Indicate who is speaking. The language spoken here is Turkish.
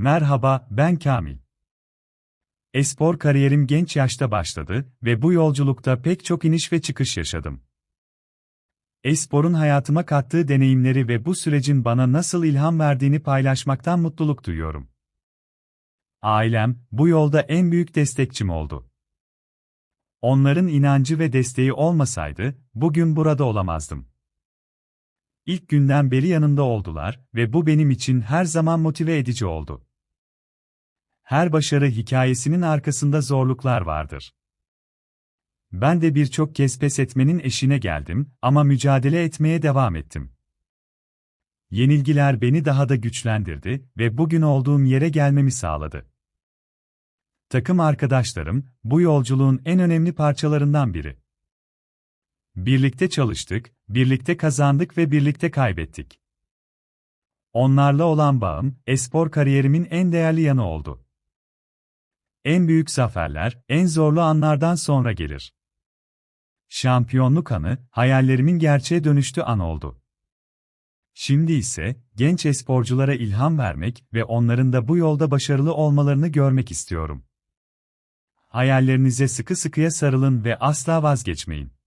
Speaker 1: Merhaba, ben Kamil. Espor kariyerim genç yaşta başladı ve bu yolculukta pek çok iniş ve çıkış yaşadım. Esporun hayatıma kattığı deneyimleri ve bu sürecin bana nasıl ilham verdiğini paylaşmaktan mutluluk duyuyorum. Ailem, bu yolda en büyük destekçim oldu. Onların inancı ve desteği olmasaydı, bugün burada olamazdım. İlk günden beri yanımda oldular ve bu benim için her zaman motive edici oldu. Her başarı hikayesinin arkasında zorluklar vardır. Ben de birçok kez pes etmenin eşine geldim ama mücadele etmeye devam ettim. Yenilgiler beni daha da güçlendirdi ve bugün olduğum yere gelmemi sağladı. Takım arkadaşlarım, bu yolculuğun en önemli parçalarından biri. Birlikte çalıştık, birlikte kazandık ve birlikte kaybettik. Onlarla olan bağım, espor kariyerimin en değerli yanı oldu. En büyük zaferler, en zorlu anlardan sonra gelir. Şampiyonluk anı, hayallerimin gerçeğe dönüştü an oldu. Şimdi ise, genç esporculara ilham vermek ve onların da bu yolda başarılı olmalarını görmek istiyorum. Hayallerinize sıkı sıkıya sarılın ve asla vazgeçmeyin.